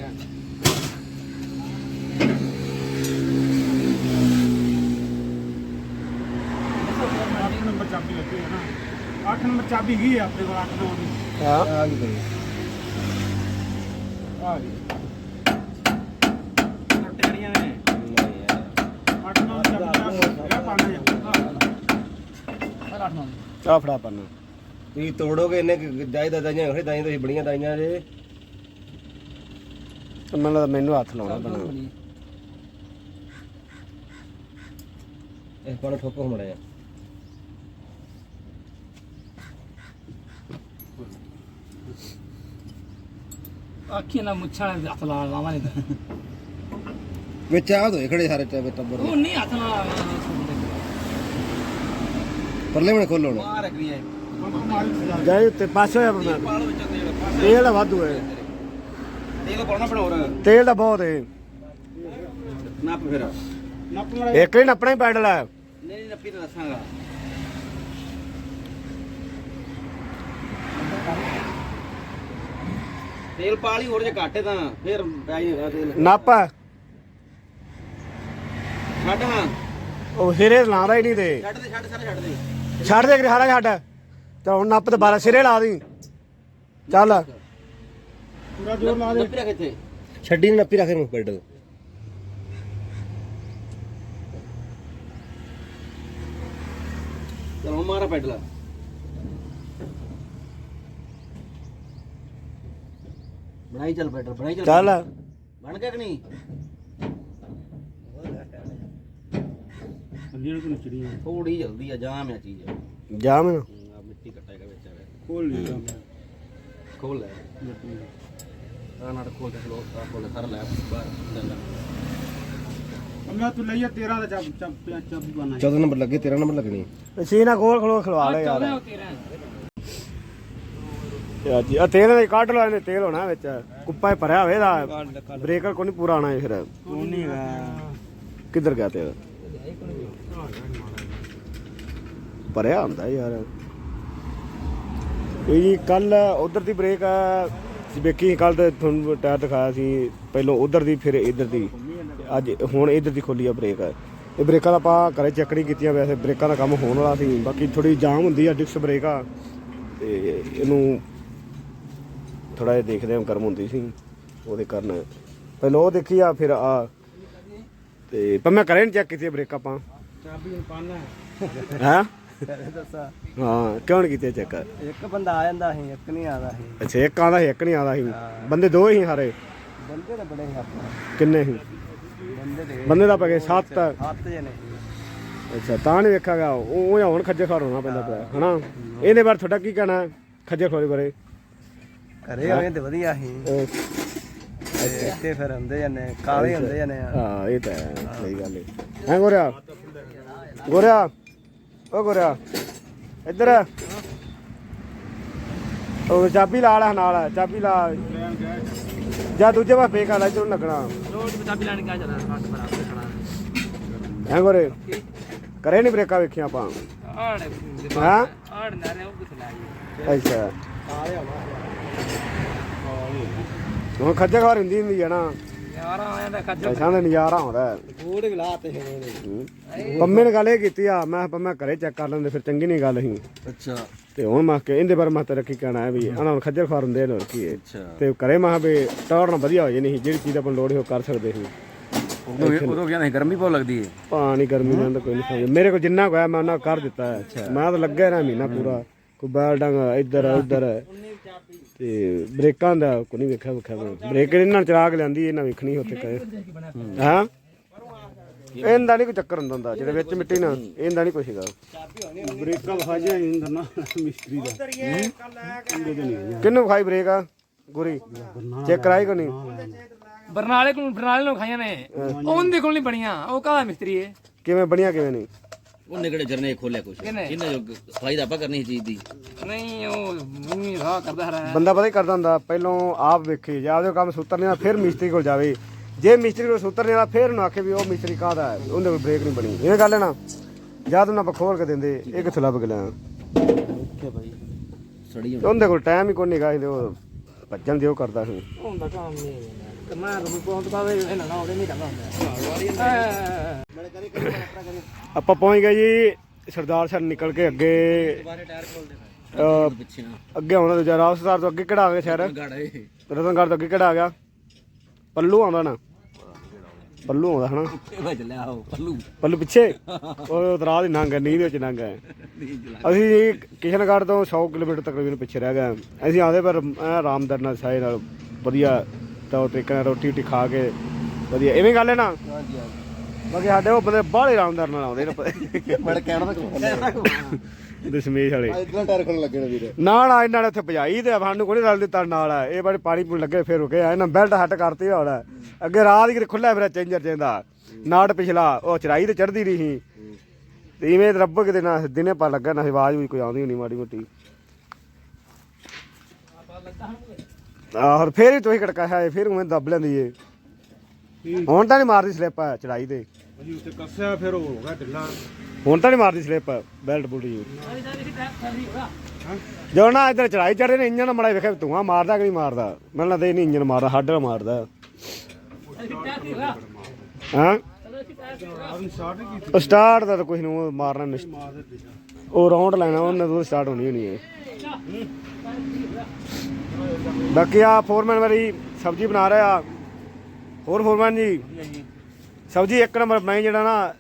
ਨੰਬਰ ਚਾਬੀ ਲੱਗੀ ਹੈ ਨਾ। 8 ਨੰਬਰ ਚਾਬੀ ਗਈ ਹੈ ਆਪਣੇ ਕੋਲ 8 9 ਦੀ। ਹਾਂ। ਆ ਗਈ ਗਈ ਆ ਗਈ ਟੁੱਟਣੀਆਂ ਨੇ। 8 9 ਚਾਬੀ ਹੈਗਾ ਪਾਣਾ ਜਾ 8 9 ਆ ਫੜਾ ਪੰਨ ਤੁਸੀਂ ਤੋੜੋਗੇ ਇਹਨੇ ਦਾਈ ਦਾ ਦਾਈਆਂ ਹੋਏ ਦਾਈਆਂ ਤੁਸੀਂ ਬੜੀਆਂ ਦਾਈਆਂ ਜੇ। ਮੈਨੂੰ ਲੱਗਦਾ ਮੈਨੂੰ ਹੱਥ ਲਾਉਣਾ ਪੈਣਾ। ਇਹ ਪਾਣਾ ਠੋਕੋ ਮੜਿਆ ਅੱਖੀਆਂ ਨਾਲ ਮੁੱਛਾਂ ਨਾਲ ਹੱਥ ਲਾ ਲਾਵਾਂ ਨਹੀਂ ਤਾਂ ਵਿੱਚ ਆ ਦੋਏ ਖੜੇ ਸਾਰੇ ਟੱਬਰ ਟੱਬਰ ਉਹ ਨਹੀਂ ਹੱਥ ਨਾਲ ਪਰਲੇ ਮਣੇ ਖੋਲੋ ਹੁਣ ਮਾਰ ਰੱਖਣੀ ਹੈ ਜਾਈ ਉੱਤੇ ਪਾਸੇ ਹੋਇਆ ਬੰਦਾ ਪਾਲੋ ਵਿੱਚ ਤੇਲ ਤੇਲ ਦਾ ਵਾਧੂ ਹੈ ਤੇਲ ਪਾਉਣਾ ਬਣਾਉਰ ਤੇਲ ਦਾ ਬਹੁਤ ਹੈ ਨੱਪ ਫਿਰ ਨੱਪ ਇੱਕ ਹੀ ਨੱਪਣਾ ਹੀ ਪੈਡਲ ਹੈ ਨਹੀਂ ਨੱਪੀ ਤਾਂ ਦੱਸਾਂਗਾ ਤੇਲ ਪਾ ਲਈ ਹੋਰ ਜੇ ਘਾਟੇ ਤਾਂ ਫਿਰ ਪੈ ਜਾਏਗਾ ਤੇਲ। ਨੱਪ ਛੱਡ ਹਾਂ। ਉਹ ਸਿਰੇ ਲਾਉਂਦਾ ਹੀ ਨਹੀਂ ਤੇ। ਛੱਡ ਦੇ ਛੱਡ ਸਾਰੇ ਛੱਡ ਦੇ। ਛੱਡ ਦੇ ਗਰਿਹਾਰਾ ਛੱਡ। ਹੁਣ ਨੱਪ ਤੇ 12 ਸਿਰੇ ਲਾ ਦੀ। ਚੱਲ। ਪੂਰਾ ਜੋਰ ਲਾ ਦੇ। ਰੱਖ ਇੱਥੇ। ਛੱਡੀ ਨੱਪੀ ਰੱਖ ਇਹਨੂੰ ਪੈਡਲ ਚਲੋ ਮਾਰਾ ਪੈਡਲ। ਬਣਾਈ ਚੱਲ ਬੈਟਰ ਬਣਾਈ ਚੱਲ ਚੱਲ। ਬਣ ਗਿਆ ਕਿ ਨਹੀਂ? ਬੰਦੀ ਨੂੰ ਚੜੀ ਥੋੜੀ ਜਲਦੀ ਆ ਜਾਮ ਆ ਚੀਜ਼। ਜਾ ਮੈਨੂੰ ਆ ਮਿੱਟੀ ਕੱਟੇਗਾ ਵਿੱਚ ਆ ਖੋਲ ਲਈ ਕੰਮ ਖੋਲ ਲੈ। ਆ ਨਾੜ ਖੋਲ ਕੇ ਲੋਕ ਆ ਖੋਲ ਕਰ ਲੈ ਬਾਹਰ ਲੈ ਲੈ ਅੰਮਾ ਤੂੰ ਲਈਆ 13 ਦਾ ਚੱਬ ਚੱਬ ਚੱਬ ਬਣਾ। 14 ਨੰਬਰ ਲੱਗੇ 13 ਨੰਬਰ ਲੱਗਣੀ। ਅਸੀਂ ਨਾ ਕੋਲ ਖਲੋ ਖਲਵਾ ਲੈ ਯਾਰ। 14 13 ਤੇਲ ਦੇ ਕੱਢ ਲਓ ਇਹਨੇ ਤੇਲ ਹੋਣਾ ਵਿੱਚ। ਕੁੱਪਾ ਹੀ ਭਰਿਆ ਹੋਵੇ ਦਾ ਬ੍ਰੇਕਰ ਕੋਈ ਨਹੀਂ ਪੂਰਾ ਆਣਾ ਫਿਰ। ਨਹੀਂ ਕਿੱਧਰ ਗਿਆ ਤੇਲ? ਭਰਿਆ ਹੁੰਦਾ ਯਾਰ। ਇਹ ਕੱਲ ਉਧਰ ਦੀ ਬ੍ਰੇਕ ਵੇਖੀ ਕੱਲ ਤੇ ਤੁਹਾਨੂੰ ਟਾਇਰ ਦਿਖਾਇਆ ਸੀ। ਪਹਿਲਾਂ ਉਧਰ ਦੀ ਫਿਰ ਇਧਰ ਦੀ। ਅੱਜ ਹੁਣ ਇਧਰ ਦੀ ਖੋਲੀ ਆ ਬ੍ਰੇਕ। ਇਹ ਬ੍ਰੇਕਾਂ ਦਾ ਆਪਾਂ ਘਰੇ ਚੈੱਕ ਨਹੀਂ ਕੀਤੀਆਂ ਵੈਸੇ। ਬ੍ਰੇਕਾਂ ਦਾ ਕੰਮ ਹੋਣ ਵਾਲਾ ਸੀ। ਬਾਕੀ ਥੋੜੀ ਜਾਮ ਹੁੰਦੀ ਆ ਡਿਕਸ ਬ੍ਰੇਕ ਆ। ਤੇ ਇਹਨੂੰ ਥੋੜਾ ਜਿਹਾ ਦੇਖਦੇ ਹਾਂ ਗਰਮ ਹੁੰਦੀ ਸੀ ਉਹਦੇ ਕਾਰਨ। ਪਹਿਲਾਂ ਉਹ ਦੇਖੀ ਆ ਫਿਰ ਆ। ਤੇ ਪਰ ਮੈਂ ਕਰੇ ਨਹੀਂ ਚੈੱਕ ਕੀਤੀ ਬ੍ਰੇਕ ਆਪਾਂ। ਚਾਬੀ ਨੂੰ ਪਾਣਾ ਹਾਂ। ਦੱਸਾ। ਹਾਂ ਕਿਉਂ ਨਹੀਂ ਕੀਤੀ ਚੈੱਕ ਇੱਕ ਬੰਦਾ ਆ ਜਾਂਦਾ ਸੀ ਇੱਕ ਨਹੀਂ ਆਦਾ ਸੀ। ਅੱਛਾ ਇੱਕ ਆਂਦਾ ਸੀ ਇੱਕ ਨਹੀਂ ਆਂਦਾ ਸੀ। ਬੰਦੇ ਦੋ ਹੀ ਹਾਰੇ ਬੰਦੇ ਤਾਂ ਬੜੇ ਆਪਾਂ। ਕਿੰਨੇ ਸੀ? ਬੰਦੇ ਦੇ ਬੰਦੇ ਦਾ ਪੈ ਗਏ 7 ਹੱਥ ਜਨੇ ਅੱਛਾ ਤਾਂ ਨਹੀਂ ਵੇਖਾਗਾ ਉਹ ਹੁਣ ਖੱਜੇ ਖਾਰ ਹੋਣਾ ਪੈਂਦਾ ਪਿਆ ਹਨਾ? ਇਹਦੇ ਬਾਰੇ ਤੁਹਾਡਾ ਕੀ ਕਹਿਣਾ? ਖੱਜੇ ਖੋਰੀ ਬਾਰੇ? ਘਰੇ ਹੋਏ ਤੇ ਵਧੀਆ ਸੀ। ਉਹ- ਇੱਥੇ ਫਿਰ ਹੁੰਦੇ ਜਨੇ ਕਾਲੇ ਹੁੰਦੇ ਜਨੇ ਹਾਂ ਇਹ ਤਾਂ ਹੈ, ਸਹੀ ਗੱਲ ਹੈ ਹੈ ਗੋਰਿਆ? ਗੋਰਿਆ? ਓ ਗੋਰਿਆ ਇੱਧਰ ਆ। ਉਹ ਚਾਬੀ ਲਾ ਲੈ ਨਾਲ ਚਾਬੀ ਲਾ। ਜਾਂ ਦੂਜੇ ਪਾਸੇ ਫੇਕ ਆਲਾ ਇੱਧਰ ਲੱਗਣਾ। ਰੋਡ ਤੇ ਚਾਬੀ ਲੈਣ ਕਾ ਜਾਣਾ ਹੱਥ ਬਰਾਬਰ ਖੜਾ ਹੈ ਗੋਰੇ? ਕਰੇ ਨਹੀਂ ਬ੍ਰੇਕਾਂ ਵੇਖੀਆਂ ਆਪਾਂ। ਆੜ ਹਾਂ? ਆੜ ਨਾ ਉਹ ਕਿਥੇ ਲਾਈ ਅੱਛਾ। ਹੁਣ ਖੱਜੇ ਖਾਰ ਹੁੰਦੀ ਹੁੰਦੀ ਹੈ ਨਾ। ਯਾਰ ਆਇਆ ਦਾ ਖੱਜ ਪੈਸਾ ਦਾ ਨਜ਼ਾਰਾ ਆਉਂਦਾ ਹੈ। ਬੂੜ ਵੀ ਲਾਤੇ ਹੂੰ। ਪੰਮੇ ਨੇ ਗੱਲ ਇਹ ਕੀਤੀ ਆ ਮੈਂ ਕਿਹਾ ਪੰਮਾ ਘਰੇ ਚੈੱਕ ਕਰ ਲੈਂਦੇ ਫਿਰ ਚੰਗੀ ਨਹੀਂ ਗੱਲ ਸੀ। ਅੱਛਾ। ਤੇ ਹੁਣ ਮੈਂ ਕਿ ਇਹਦੇ ਬਾਰੇ ਮੈਂ ਕੀ ਕਹਿਣਾ ਹੈ ਵੀ ਇਹਨਾਂ ਨੂੰ ਖੱਜਲ ਖਾਰ ਹੁੰਦੇ ਨੇ ਹੋਰ ਕੀ ਹੈ। ਅੱਛਾ। ਤੇ ਘਰੇ ਮੈਂ ਕਿਹਾ ਵੀ ਟੌਰ ਨਾਲ ਵਧੀਆ ਹੋ ਜੇ ਨਹੀਂ ਜਿਹੜੀ ਚੀਜ਼ ਆਪਾਂ ਲੋੜ ਹੋ ਕਰ ਸਕਦੇ ਸੀ। ਉਦੋਂ ਉਦੋਂ ਕਹਿੰਦੇ ਗਰਮੀ ਬਹੁਤ ਲੱਗਦੀ ਹੈ। ਪਾਣੀ ਗਰਮੀ ਨਾਲ ਤਾਂ ਕੋਈ ਨਹੀਂ ਸਮਝ ਮੇਰੇ ਕੋਲ ਜਿੰਨਾ ਹੋਇਆ ਮੈਂ ਉਹਨਾਂ ਕਰ ਦਿੱਤਾ ਹੈ। ਮੈਂ ਤਾਂ ਲੱਗਿਆ ਨਾ ਮਹੀਨਾ ਪੂਰਾ। ਕੋਈ ਬੈਲ ਡੰਗ ਇੱਧਰ ਉੱਧਰ। ਤੇ ਬ੍ਰੇਕਾਂ ਦਾ ਕੋਈ ਨਹੀਂ ਵੇਖਿਆ ਵੇਖਿਆ। ਬ੍ਰੇਕ ਇਹਨਾਂ ਨਾਲ ਚਲਾ ਕੇ ਲਿਆਂਦੀ ਇਹਨਾਂ ਵੇਖਣੀ ਉੱਥੇ ਕਹੇ। ਹਾਂ? ਇਹਦਾ ਨਹੀਂ ਕੋਈ ਚੱਕਰ ਹੁੰਦਾ ਹੁੰਦਾ। ਜਿਹੜੇ ਵਿੱਚ ਮਿੱਟੀ ਨਾ ਇਹਦਾ ਨਹੀਂ ਕੁਛ ਹੈਗਾ। ਬ੍ਰੇਕਾਂ ਵਖਾਜਿਆ ਇੰਦਰ ਨਾ ਮਿਸਤਰੀ ਦਾ। ਕਿੰਨੂੰ ਖਾਈ ਬ੍ਰੇਕ ਆ ਗੁਰੀ? ਚੈੱਕ ਕਰਾਈ ਕੋ ਨਹੀਂ? ਬਰਨਾਲੇ ਕੋਲ ਬਰਨਾਲੇ ਨੂੰ ਖਾਈਆਂ ਨੇ। ਉਹਦੇ ਕੋਲ ਨਹੀਂ ਬਣੀਆਂ ਉਹ ਕਾਹਦਾ ਮਿਸਤਰੀ ਏ ਕਿਵੇਂ ਬਣੀਆਂ ਕਿਵੇਂ ਨਹੀਂ? ਉਹਨੇ ਕਿਹੜੇ ਜਰਨੇ ਖੋਲਿਆ ਕੁਛ? ਕਿਹਨੇ? ਇਹਨਾਂ ਜੋ ਸਫ਼ਾਈ ਦਾ ਆਪਾਂ ਕਰਨੀ ਸੀ ਚੀਜ਼ ਦੀ। ਨਹੀਂ ਉਹ ਮੂੰਹ ਸਾਹ ਕਰਦਾ ਹਰਾ ਬੰਦਾ ਪਤਾ ਹੀ ਕਰਦਾ ਹੁੰਦਾ ਪਹਿਲੋਂ ਆਪ ਵੇਖੇ ਜਾਂ ਉਹਦੇ ਕੰਮ ਸੂਤਰ ਨਹੀਂ ਆਉਂਦਾ, ਫਿਰ ਮਿਸਤਰੀ ਕੋਲ ਜਾਵੇ। ਜੇ ਮਿਸਤਰੀ ਕੋਲ ਸੂਤਰ ਨਹੀਂ ਆਉਂਦਾ ਫਿਰ ਉਹਨੂੰ ਆਖੇ ਵੀ ਉਹ ਮਿਸਤਰੀ ਕਾਹਦਾ ਹੈ? ਉਹਦੇ ਕੋਲ ਬ੍ਰੇਕ ਨਹੀਂ ਬਣੀ। ਇਹ ਗੱਲ ਹੈ ਨਾ ਜਦ ਉਹਨਾਂ ਆਪਾਂ ਖੋਲ ਕੇ ਦਿੰਦੇ ਇਹ ਕਿੱਥੋਂ ਲੱਭ ਕੇ ਲਿਆ ਸੜੀ ਉਹਦੇ ਕੋਲ ਟਾਈਮ ਹੀ ਕੋਈ ਨਹੀਂ ਗਾ ਇਹਦੇ ਉਹ ਭੱਜਣ ਦਿਓ ਕਰਦਾ ਸੀ। ਹੁੰਦਾ ਕੰਮ ਨਹੀਂ ਆਪਾਂ ਪਹੁੰਚ ਗਏ ਜੀ ਸਰਦਾਰ ਸਰ ਨਿਕਲ ਕੇ ਅੱਗੇ ਅੱਗੇ ਆਉਂਦਾ ਦੂਜਾ, ਰਾਜਸਥਾਨ ਤੋਂ ਅੱਗੇ ਕਿਹੜਾ ਗਿਆ ਸ਼ਹਿਰ? ਗਾੜਾ ਤੋਂ ਅੱਗੇ ਕਿਹੜਾ ਗਿਆ? ਪੱਲੂ ਆਉਂਦਾ ਨਾ। ਪੱਲੂ ਆਉਂਦਾ ਹਨਾ? ਪੱਲੂ ਪੱਲੂ ਪਿੱਛੇ? ਉਹ ਦਰਾਹ ਦੀ ਨੰਗ ਹੈ ਨੀਂਦ ਵਿੱਚ ਨੰਗ ਹੈ। ਅਸੀਂ ਕਿਸ਼ਨਗੜ੍ਹ ਤੋਂ 100 ਕਿਲੋਮੀਟਰ ਤਕਰੀਬਨ ਪਿੱਛੇ ਰਹਿ ਗਏ ਅਸੀਂ ਆਉਂਦੇ ਪਰ ਐਂ ਆਰਾਮਦਾਰ ਨਾਲ ਸਾਏ ਨਾਲ, ਵਧੀਆ ਤੌਰ ਤਰੀਕੇ ਨਾਲ ਰੋਟੀ ਰੋਟੀ ਖਾ ਕੇ ਵਧੀਆ। ਐਵੇਂ ਗੱਲ ਹੈ ਨਾ? ਬਾਕੀ ਸਾਡੇ ਉਹ ਬੰਦੇ ਬਾਹਲੇ ਆਰਾਮਦਾਰ ਨਾਲ ਆਉਂਦੇ ਨੇ ਬੜਾ ਕਹਿਣਾ ਤਾਂ ਦਸ਼ਮੇਸ਼ ਵਾਲੇ। ਇਦਾਂ ਟਾਇਰ ਖੋਲਣ ਲੱਗੇ ਨੇ ਵੀਰੇ। ਨਾ ਨਾ ਇਹਨਾਂ ਨੇ ਉੱਥੇ ਭਜਾਈ ਤੇ ਸਾਨੂੰ ਕੋਈ ਰਲ ਦਿੱਤਾ ਨਾਲ ਇਹ ਬੜੇ ਪਾਣੀ ਪੂਣ ਲੱਗੇ ਫਿਰ ਰੁਕੇ ਆ। ਇਹਨਾਂ ਬੈਲਟ ਹੱਟ ਕਰਤੀ ਹੁਣ। ਅੱਗੇ ਰਾਤ ਹੀ ਖੁੱਲਿਆ ਫਿਰ ਚੇਂਜਰ ਚੇਂਦਾ ਨਾਟ ਪਿਛਲਾ ਉਹ ਚੜਾਈ ਤੇ ਚੜਦੀ ਰਹੀ ਸੀ। ਤੇ ਇਵੇਂ ਰੱਬ ਕਿਤੇ ਨਾ ਦਿਨੇ ਪਾ ਲੱਗਾ ਨਾ ਆਵਾਜ਼ ਵੀ ਕੋਈ ਆਉਂਦੀ ਨਹੀਂ ਮਾੜੀ ਮੋਟੀ। ਆਹਰ ਫੇਰ ਹੀ ਤੁਸੀਂ ਕੜਕਾਇਆ ਫਿਰ ਉਵੇਂ ਦੱਬ ਲੈਂਦੀ ਏ। ਹੁਣ ਤਾਂ ਨਹੀਂ ਮਾਰਦੀ ਸਲਿੱਪ ਚੜਾਈ ਤੇ। ਜੀ ਉੱਤੇ ਕੱਸਿਆ ਫਿਰ ਉਹ ਹੋ ਗਿਆ ਢਿੱਲਾ। ਹੁਣ ਤਾਂ ਨਹੀਂ ਮਾਰਦੀ ਸਲਿੱਪ ਬੈਲਟ ਬੁਲਟ ਜੀ। ਜਦੋਂ ਨਾ ਇੱਧਰ ਚੜਾਈ ਚੜਦੇ ਨੇ ਇੰਜਨ ਮੜਾ ਵੇਖਿਆ ਧੂਆਂ ਮਾਰਦਾ ਕਿ ਨਹੀਂ ਮਾਰਦਾ? ਮੈਨੂੰ ਲੱਗਦਾ ਇਹ ਨਹੀਂ ਇੰਜਨ ਮਾਰਦਾ ਹੱਡ ਨਾਲ ਮਾਰਦਾ। ਹਾਂ? ਸਟਾਰਟ ਦਾ ਤਾਂ ਕੁਝ ਉਹ ਮਾਰਨਾ ਨਹੀਂ। ਉਹ ਰਾਉਂਡ ਲੈਣਾ ਉਹਨੇ ਤੋਂ ਸਟਾਰਟ ਹੋਣੀ ਹੋਣੀ ਹੈ। ਬਾਕੀ ਆ ਫੋਰਮੈਨ ਵਾਲੀ ਸਬਜ਼ੀ ਬਣਾ ਰਿਹਾ। ਹੋਰ ਫੋਰਮੈਨ ਜੀ? ਸਬਜ਼ੀ ਇੱਕ ਨੰਬਰ ਬਣਾਈ ਜਿਹੜਾ ਨਾ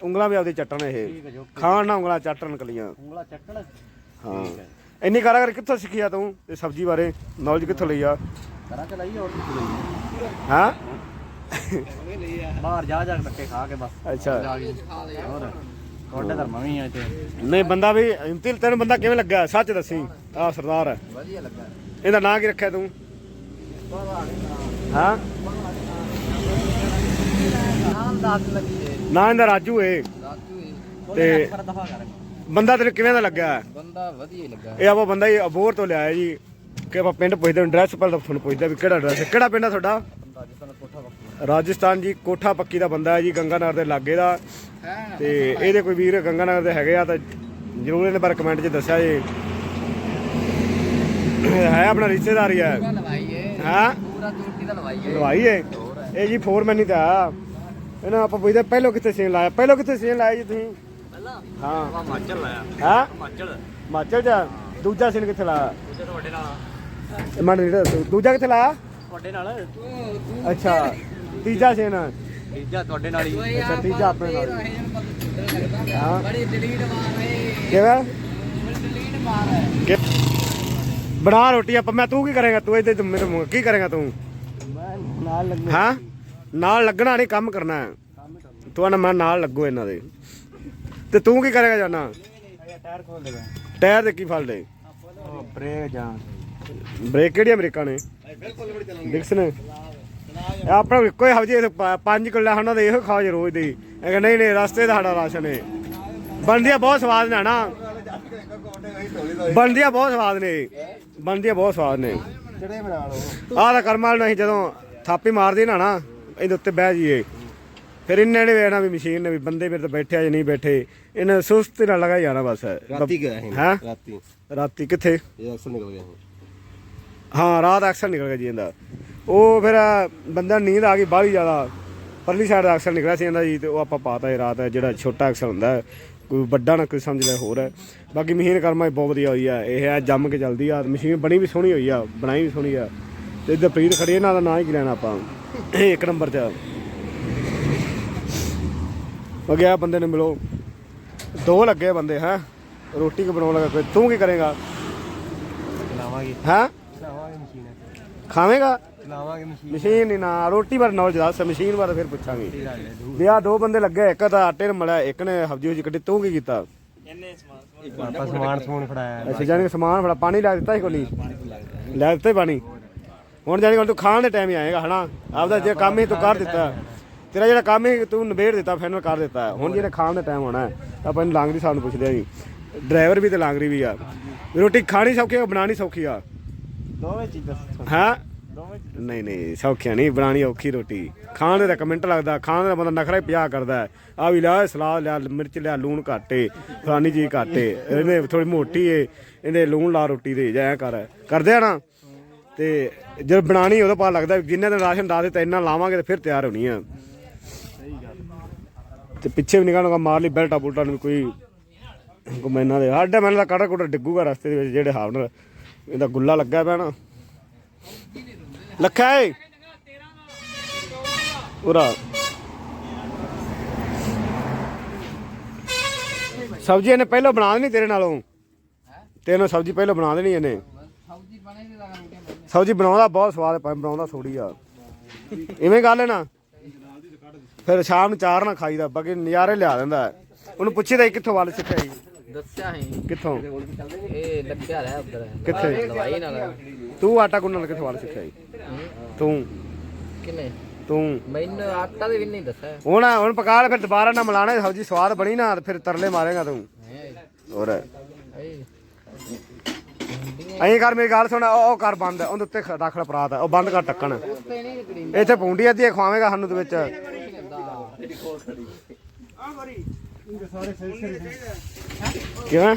ਉਂਗਲਾਂ ਵੀ ਆਪਦੀ ਚੱਟਣ ਇਹ। ਖਾਣ ਨਾ ਉਂਗਲਾਂ ਚੱਟਣ ਕਲੀਆਂ ਉਂਗਲਾ ਚੱਟਣ? ਹਾਂ। ਇੰਨੀ ਕਾਰਾਗਰ ਕਿੱਥੋਂ ਸਿੱਖਿਆ ਤੂੰ ਇਹ ਸਬਜ਼ੀ ਬਾਰੇ? ਨੌਲੇਜ ਕਿੱਥੋਂ ਲਈ ਆ? ਕਰਾਂ ਚਲਾਈ ਹੋਰ ਹਾਂ? ਬਾਹਰ ਜਾ ਜਾ ਕੇ ਧੱਕੇ ਖਾ ਕੇ ਬਸ। ਅੱਛਾ। ਹੋਰ ਤੁਹਾਡੇ ਧਰਮਾਂ ਵੀ ਆ ਇੱਥੇ? ਨਹੀਂ ਬੰਦਾ ਵੀ ਇੰਤਿਲ ਤੈਨੂੰ ਬੰਦਾ ਕਿਵੇਂ ਲੱਗਾ ਸੱਚ ਦੱਸੀ। ਆ ਸਰਦਾਰ ਹੈ। ਵਧੀਆ ਲੱਗਾ। ਇਹਦਾ ਨਾਂ ਕੀ ਰੱਖਿਆ ਤੂੰ? ਹਾਂ? ਨਾਮ ਦੱਸ ਲੱਗੀ ਨਾਂ ਇਹਦਾ ਰਾਜੂ ਏ। ਰਾਜੂ ਤੇ ਬੰਦਾ ਤੈਨੂੰ ਕਿਵੇਂ ਦਾ ਲੱਗਾ ਬੰਦਾ ਵਧੀਆ ਲੱਗਾ ਇਹ ਆਪਾਂ ਬੰਦਾ ਹੀ ਅਬੋਰ ਤੋਂ ਲਿਆਇਆ ਜੀ। ਕਿ ਆਪਾਂ ਪਿੰਡ ਪੁੱਛਦੇ ਹਾਂ ਐਡਰੈਸ ਪਹਿਲਾਂ ਤੁਹਾਨੂੰ ਪੁੱਛਦਾ ਵੀ ਕਿਹੜਾ ਐਡਰੈਸ ਕਿਹੜਾ ਪਿੰਡ ਆ ਤੁਹਾਡਾ? ਰਾਜਸਥਾਨ ਰਾਜਸਥਾਨ ਜੀ ਕੋਠਾ ਪੱਕੀ ਦਾ ਬੰਦਾ ਹੈ ਜੀ, ਗੰਗਾਨਗਰ ਦੇ ਲਾਗੇ ਦਾ। ਤੇ ਇਹਦੇ ਕੋਈ ਵੀਰ ਗੰਗਾਨਗਰ ਦੇ ਹੈਗੇ ਆ ਤਾਂ ਜਰੂਰ ਇਹਦੇ ਬਾਰੇ ਕਮੈਂਟ 'ਚ ਦੱਸਿਆ ਜੀ। ਹੈ ਆਪਣਾ ਰਿਸ਼ਤੇਦਾਰ ਹੀ ਹੈ। ਲਵਾਈਏ ਹਾਂ? ਪੂਰਾ ਚੋਟੀ ਦਾ ਲਵਾਈਏ ਲਵਾਈ ਹੈ। ਇਹ ਜੀ ਫੋਰਮੈਨ ਹੀ ਤਾਂ। ਇਹਨਾਂ ਆਪਾਂ ਪੁੱਛਦੇ ਪਹਿਲੋਂ ਕਿੱਥੇ ਸੀਨ ਲਾਇਆ? ਪਹਿਲੋਂ ਕਿੱਥੇ ਸੀਨ ਲਾਇਆ ਜੀ ਤੁਸੀਂ? ਪਹਿਲਾਂ? ਹਾਂ। ਹਿਮਾਚਲ ਲਾਇਆ। ਹਾਂ? ਹਿਮਾਚਲ। ਹਿਮਾਚਲ ਚ? ਦੂਜਾ ਸੀਨ ਕਿੱਥੇ ਲਾਇਆ? ਦੂਜਾ ਤੁਹਾਡੇ ਨਾਲ ਇਹ ਮੰਨ ਜਿਹੜਾ ਦੂਜਾ ਕਿੱਥੇ ਲਾਇਆ? ਤੁਹਾਡੇ ਨਾਲ। ਅੱਛਾ। ਤੀਜਾ ਸੀਨ ਤੀਜਾ ਤੁਹਾਡੇ ਨਾਲ ਹੀ। ਅੱਛਾ ਤੀਜਾ ਆਪਣੇ ਨਾਲ ਹਾਂ। ਬੜੀ ਡਿਲੀਟ ਮਾਰ ਰਹੇ ਕਿਵੇਂ? ਡਿਲੀਟ ਮਾਰ ਕਿ- ਬਣਾ ਰੋਟੀ ਆਪਾਂ ਮੈਂ ਤੂੰ ਕੀ ਕਰੇਗਾ? ਤੂੰ ਇਹਦੇ ਤੂੰ ਮੇਰੇ ਮੂੰਹ ਕੀ ਕਰੇਗਾ ਤੂੰ? ਮੈਂ ਨਾਲ ਲੱਗ ਹਾਂ? ਨਾਲ ਲੱਗਣਾ ਨਹੀਂ ਕੰਮ ਕਰਨਾ ਹੈ। ਤੂੰ ਨਾ ਮੈਂ ਨਾਲ ਲੱਗੋ ਇਹਨਾਂ ਦੇ। ਤੇ ਤੂੰ ਕੀ ਕਰੇਗਾ ਜਾਨਾ? ਟਾਇਰ ਖੋਲ ਦੇਗਾ ਟਾਇਰ ਦੇ ਕੀ ਫਲ ਦੇ ਬ੍ਰੇਕ ਜਾਂ। ਬ੍ਰੇਕ ਕਿਹੜੀ ਅਮਰੀਕਾ ਨੇ? ਡਿਕਸ ਨੇ ਆਪਣਾ ਇੱਕੋ ਹੀ ਹਵਜੀ ਪੰਜ ਕਿੱਲੇ ਉਹਨਾਂ ਦੇ ਇਹੋ ਖਾਓ ਜੇ ਰੋਜ਼ ਦੀ। ਇਹ ਕਹਿੰਦਾ ਨਹੀਂ ਨਹੀਂ ਰਸਤੇ ਦਾ ਸਾਡਾ ਰਾਸ਼ਨ ਹੈ ਬਣਦੀਆਂ ਬਹੁਤ ਸਵਾਦ ਨੇ ਨਾ। ਬਣਦੀਆਂ ਬਹੁਤ ਸਵਾਦ ਨੇ। ਬਣਦੀਆਂ ਬਹੁਤ ਸਵਾਦ ਨੇ। ਚੜੇ ਬਣਾ ਲਓ? ਆਹ ਤਾਂ ਕਰਮਾਲ ਨਹੀਂ ਜਦੋਂ ਥਾਪੀ ਮਾਰਦੀ ਨਾ ਨਾ ਇਹਦੇ ਉੱਤੇ ਬਹਿ ਜਾਈਏ। ਫਿਰ ਇੰਨੇ ਨੇ ਵੇਖਣਾ ਵੀ ਮਸ਼ੀਨ ਨੇ ਵੀ ਬੰਦੇ ਮੇਰੇ ਤੇ ਬੈਠੇ ਆ ਜਾਂ ਨਹੀਂ ਬੈਠੇ ਇਹਨੇ ਸੁਸਤੀ ਨਾਲ ਲਗਾ ਜਾਣਾ ਬਸ। ਰਾਤੀ ਗਿਆ ਸੀ ਹੈਂ? ਰਾਤੀ। ਰਾਤੀ ਕਿੱਥੇ? ਇਹ ਅਕਸਰ ਨਿਕਲ ਗਿਆ ਸੀ ਹਾਂ ਰਾਤ ਅਕਸਰ ਨਿਕਲ ਗਿਆ ਜੀ ਇਹਦਾ। ਉਹ ਫਿਰ ਬੰਦਾ ਨੂੰ ਨੀਂਦ ਆ ਗਈ ਬਾਹਲੀ ਜ਼ਿਆਦਾ। ਪਰਲੀ ਸਾਈਡ ਦਾ ਅਕਸਰ ਨਿਕਲਿਆ ਸੀ ਇਹਦਾ ਜੀ ਤੇ ਉਹ ਆਪਾਂ ਪਾਤਾ ਇਹ ਰਾਤ ਜਿਹੜਾ ਛੋਟਾ ਅਕਸਰ ਹੁੰਦਾ। ਹੈ, ਕੋਈ ਵੱਡਾ ਨਾ ਕੋਈ ਸਮਝ ਲੈ ਹੋਰ ਹੈ। ਬਾਕੀ ਮਸ਼ੀਨ ਕਰਮਾ ਬਹੁਤ ਵਧੀਆ ਹੋਈ ਆ। ਇਹ ਹੈ ਜੰਮ ਕੇ ਚੱਲਦੀ ਆ। ਮਸ਼ੀਨ ਬਣੀ ਵੀ ਸੋਹਣੀ ਹੋਈ ਆ ਬਣਾਈ ਵੀ ਸੋਹਣੀ ਆ। ਤੇ ਇੱਧਰ ਪ੍ਰੀਤ ਖੜੀ ਇਹਨਾਂ ਦਾ ਨਾਂ ਹੀ ਕੀ ਲੈਣਾ ਆਪਾਂ? ਇਹ ਇੱਕ ਨੰਬਰ 'ਚ ਹੋ ਗਿਆ ਬੰਦੇ ਨੂੰ ਮਿਲੋ। ਦੋ ਲੱਗੇ ਬੰਦੇ ਹੈ? ਰੋਟੀ ਕਿ ਬਣਾਉਣ ਲੱਗਾ ਕੋਈ? ਤੂੰ ਕੀ ਕਰੇਗਾ? ਚਲਾਵਾਂਗੇ ਹੈ? ਚਲਾਵਾਂਗੇ ਮਸ਼ੀਨ। ਖਾਵੇਂਗਾ? ਮਸ਼ੀਨ। ਮਸ਼ੀਨ ਨਹੀਂ ਨਾ ਰੋਟੀ ਬਾਰੇ ਨੌਲੇਜ ਦੱਸ ਮਸ਼ੀਨ ਬਾਰੇ ਫਿਰ ਪੁੱਛਾਂਗੇ। ਵੀ ਆ ਦੋ ਬੰਦੇ ਲੱਗੇ ਇੱਕ ਤਾਂ ਆਟੇ ਨੂੰ ਮਲਿਆ ਇੱਕ ਨੇ ਹਬਜੀ ਹੁਜੀ ਕੱਢੀ ਤੂੰ ਕੀ ਕੀਤਾ? ਆਪਾਂ ਸਮਾਨ ਸਮੂਨ ਫੜਾਇਆ। ਅੱਛਾ ਜਾਨੀ ਕਿ ਸਮਾਨ ਫੜਾ ਪਾਣੀ ਲੈ ਦਿੱਤਾ ਸੀ ਕੋਲੀ ਲੈ ਦਿੱਤਾ ਪਾਣੀ। ਹੁਣ ਜਾਨੀ ਤੂੰ ਖਾਣ ਦੇ ਟਾਈਮ ਹੀ ਆਏਗਾ ਹਨਾ? ਆਪਦਾ ਜੇ ਕੰਮ ਹੀ ਤੂੰ ਕਰ ਦਿੱਤਾ। ਤੇਰਾ ਜਿਹੜਾ ਕੰਮ ਹੀ ਤੂੰ ਨਿਬੇੜ ਦਿੱਤਾ ਫਾਈਨਲ ਕਰ ਦਿੱਤਾ। ਹੁਣ ਜਿਹਨੇ ਖਾਣ ਦਾ ਟਾਈਮ ਹੋਣਾ ਆਪਾਂ ਇਹਨੂੰ ਲਾਂਗਰੀ ਸਾਹਿਬ ਨੂੰ ਪੁੱਛਦੇ ਆਂ ਜੀ। ਡਰਾਈਵਰ ਵੀ ਤੇ ਲਾਂਗਰੀ ਵੀ ਆ। ਰੋਟੀ ਖਾਣੀ ਸੌਖੀ ਆ ਬਣਾਣੀ ਸੌਖੀ ਆ? ਦੋਵੇਂ ਚੀਜ਼ਾਂ ਹਾਂ? ਨਹੀਂ ਨਹੀਂ, ਸੌਖਿਆ ਨਹੀਂ ਬਣਾਣੀ ਔਖੀ ਰੋਟੀ। ਖਾਣ ਦੇ ਤਾਂ ਕਮੈਂਟ ਲੱਗਦਾ, ਖਾਣ ਦਾ ਬੰਦਾ ਨਖਰਾ ਹੀ ਪਿਆ ਕਰਦਾ ਆ ਵੀ ਲਿਆ ਸਲਾਦ ਲਿਆ, ਮਿਰਚ ਲਿਆ, ਲੂਣ ਘਾਟੇ ਫਲਾਨੀ ਜੀ ਘਾਟੇ ਇਹਨੇ ਥੋੜੀ ਮੋਟੀ ਏ ਇਹਦੇ ਲੂਣ ਲਾ ਰੋਟੀ ਦੇ, ਜਾਂ ਕਰ। ਕਰਦੇ ਆ ਨਾ? ਤੇ ਜਦ ਬਣਾਣੀ ਉਦੋਂ ਪਤਾ ਲੱਗਦਾ ਵੀ ਜਿੰਨੇ ਦਿਨ ਰਾਸ਼ਨ ਡਾ ਦਿੱਤਾ, ਇੰਨਾ ਲਾਵਾਂਗੇ ਤੇ ਫਿਰ ਤਿਆਰ ਹੋਣੀ ਆ। ਤੇ ਪਿੱਛੇ ਵੀ ਨਿਗਾਹ ਮਾਰ ਲਈ, ਬੈਲਟਾ ਬੁਲਟਾ ਨੂੰ ਕੋਈ ਗੁਮੈਨਾ ਦੇ। ਸਾਡੇ ਮੈਨੂੰ ਤਾਂ ਕੜਾ ਕੁੜਾ ਡਿੱਗੂਗਾ ਰਸਤੇ ਦੇ ਵਿੱਚ ਜਿਹੜੇ ਹਾਵ ਇਹਦਾ ਗੁੱਲਾ ਲੱਗਾ ਪੈਣਾ ਲੱਖਾ ਏ। ਉਰਾ। ਸਬਜ਼ੀ ਇਹਨੇ ਪਹਿਲਾਂ ਬਣਾ ਦੇਣੀ ਤੇਰੇ ਨਾਲੋਂ। ਤੇਰੇ ਸਬਜ਼ੀ ਪਹਿਲਾਂ ਬਣਾ ਦੇਣੀ ਇਹਨੇ। ਸਬਜ਼ੀ ਤੇ ਬਣਾਉਂਦਾ ਬਹੁਤ ਸਵਾਦ ਪਰ ਬਣਾਉਂਦਾ ਥੋੜੀ ਆ। ਇਵੇਂ ਗੱਲ ਹੈ ਨਾ। ਫਿਰ ਸ਼ਾਮ ਨੂੰ ਚਾਰ ਨਾ ਖਾਈਦਾ ਬਾਕੀ ਨਜ਼ਾਰੇ ਲਿਆ ਦਿੰਦਾ। ਉਹਨੂੰ ਪੁੱਛੀਦਾ ਸੀ ਕਿੱਥੋਂ ਵੱਲ ਸਿੱਖਿਆ ਜੀ ਦੱਸਿਆ ਹੈ ਕਿੱਥੋਂ? ਇਹ ਲੱਗਿਆ ਰਿਹਾ ਉਧਰ। ਕਿੱਥੇ? ਦਵਾਈ ਨਾਲ। ਤੂੰ ਆਟਾ ਗੁੰਨਣ ਕਿੱਥੋਂ ਵੱਲ ਸਿੱਖਿਆ ਜੀ ਤੂੰ। ਕਿਨੇ? ਤੂੰ। ਮੈਨੂੰ ਆਟਾ ਦੇ ਵੀ ਨਹੀਂ ਦੱਸਿਆ। ਹੁਣ ਹੁਣ ਪਕਾ ਲੈ ਫਿਰ ਦੁਬਾਰਾ ਨਾ ਮਿਲਾਣਾ ਸਬਜ਼ੀ ਸਵਾਦ ਬਣੀ ਨਾ ਤੇ ਫਿਰ ਤਰਲੇ ਮਾਰੇਗਾ ਤੂੰ। ਹੋਰ। ਐਂ ਕਰ ਮੇਰੀ ਗੱਲ ਸੁਣ ਉਹ ਕਰ ਬੰਦ ਉਹਦੇ ਉੱਤੇ ਖ- ਰੱਖ ਲੈ ਪਰਾਤ ਉਹ ਬੰਦ ਕਰ ਟੱਕਣ। ਇੱਥੇ ਪੌਂਡੀ ਅੱਧੀ ਖਵਾਵੇਂਗਾ ਸਾਨੂੰ ਦੇ ਵਿੱਚ। ਕਿਵੇਂ?